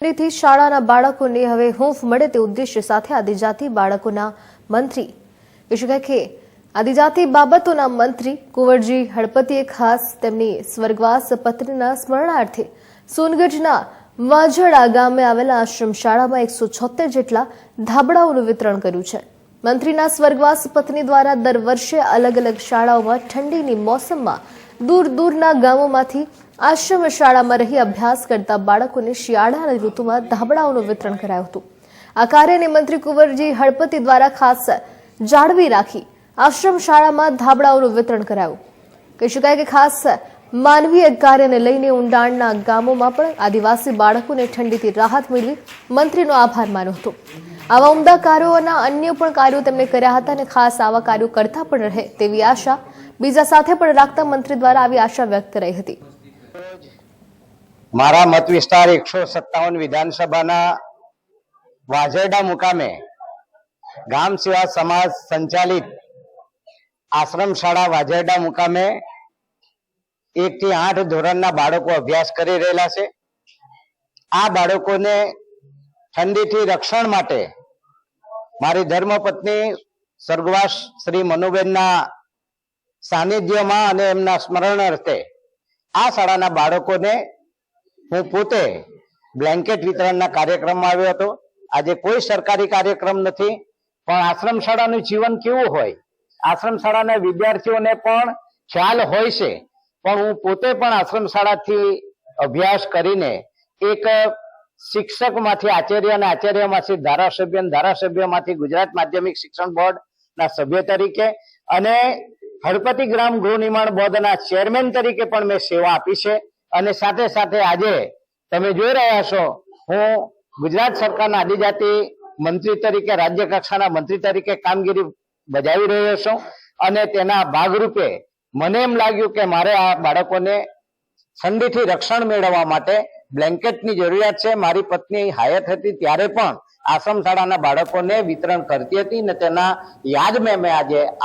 થી શાળાના બાળકોને હવે હૂંફ મળે તે ઉદ્દેશ્ય સાથે આદિજાતિ બાળકોના મંત્રી. શકાય કે આદિજાતિ બાબતોના મંત્રી કુંવરજી હળપતિએ ખાસ તેમની સ્વર્ગવાસ પત્નીના સ્મરણાર્થે સોનગઢના વાજડા ગામે આવેલા આશ્રમ શાળામાં એકસો છોતેર જેટલા ધાબળાઓનું વિતરણ કર્યું છે. મંત્રીના સ્વર્ગવાસ પત્ની દ્વારા દર વર્ષે અલગ અલગ શાળાઓમાં ઠંડીની મોસમમાં દૂર દૂરના ગામોમાંથી આશ્રમ શાળામાં રહી અભ્યાસ કરતા બાળકોને શિયાળાની ઋતુમાં ધાબળાઓનું વિતરણ કરાયું હતું. આ કાર્યને મંત્રી કુંવરજી હળપતિ દ્વારા ખાસ જાળવી રાખી આશ્રમ શાળામાં ધાબળાઓનું વિતરણ કરાયું. કહી શકાય કે ખાસ માનવીય કાર્યને લઈને ઊંડાણના ગામોમાં પણ આદિવાસી બાળકોને ઠંડીથી રાહત મેળવી મંત્રીનો આભાર માન્યો હતો. આવા ઉમદા કાર્યોના અન્ય પણ કાર્યો તેમણે કર્યા હતા અને ખાસ આવા કાર્યો કરતા પણ રહે તેવી આશા બીજા સાથે પણ રાખતા મંત્રી દ્વારા આવી આશા વ્યક્ત રહી હતી. મારા મત વિસ્તાર એકસો સત્તાવન વિધાનસભાના વાજરડા મુકામે ગામ સેવા સમાજ સંચાલિત આશ્રમ શાળા વાજરડા મુકામે એક થી આઠ ધોરણના બાળકો અભ્યાસ કરી રહેલા છે. આ બાળકોને ઠંડીથી રક્ષણ માટે મારી ધર્મપત્ની સ્વર્ગવાસ શ્રી મનુબેનના સાનિધ્યમાં અને એમના સ્મરણ અર્થે આ શાળાના બાળકોને હું પોતે બ્લેન્કેટ વિતરણના કાર્યક્રમમાં આવ્યો હતો. આજે કોઈ સરકારી કાર્યક્રમ નથી, પણ આશ્રમ શાળાનું જીવન કેવું હોય? આશ્રમ શાળાના વિદ્યાર્થીઓને પણ ખ્યાલ હોય છે. પણ હું પોતે પણ આશ્રમ શાળાથી અભ્યાસ કરીને એક શિક્ષકમાંથી આચાર્ય અને આચાર્યમાંથી ધારાસભ્ય અને ધારાસભ્યમાંથી ગુજરાત માધ્યમિક શિક્ષણ બોર્ડ ના સભ્ય તરીકે અને હળપતિ ગ્રામ ગૃહ નિર્માણ બોર્ડના ચેરમેન તરીકે પણ મેં સેવા આપી છે. અને સાથે સાથે આજે તમે જોઈ રહ્યા છો, હું ગુજરાત સરકારના આદિજાતિ મંત્રી તરીકે, રાજ્ય કક્ષાના મંત્રી તરીકે કામગીરી બજાવી રહ્યો છું અને તેના ભાગરૂપે મને એમ લાગ્યું કે મારે આ બાળકોને ઠંડીથી રક્ષણ મેળવવા માટે બ્લેન્કેટની જરૂરિયાત છે. મારી પત્ની હાયત હતી ત્યારે પણ આશ્રમ શાળાના બાળકોને વિતરણ કરતી હતી અને તેના યાદ મેં આજે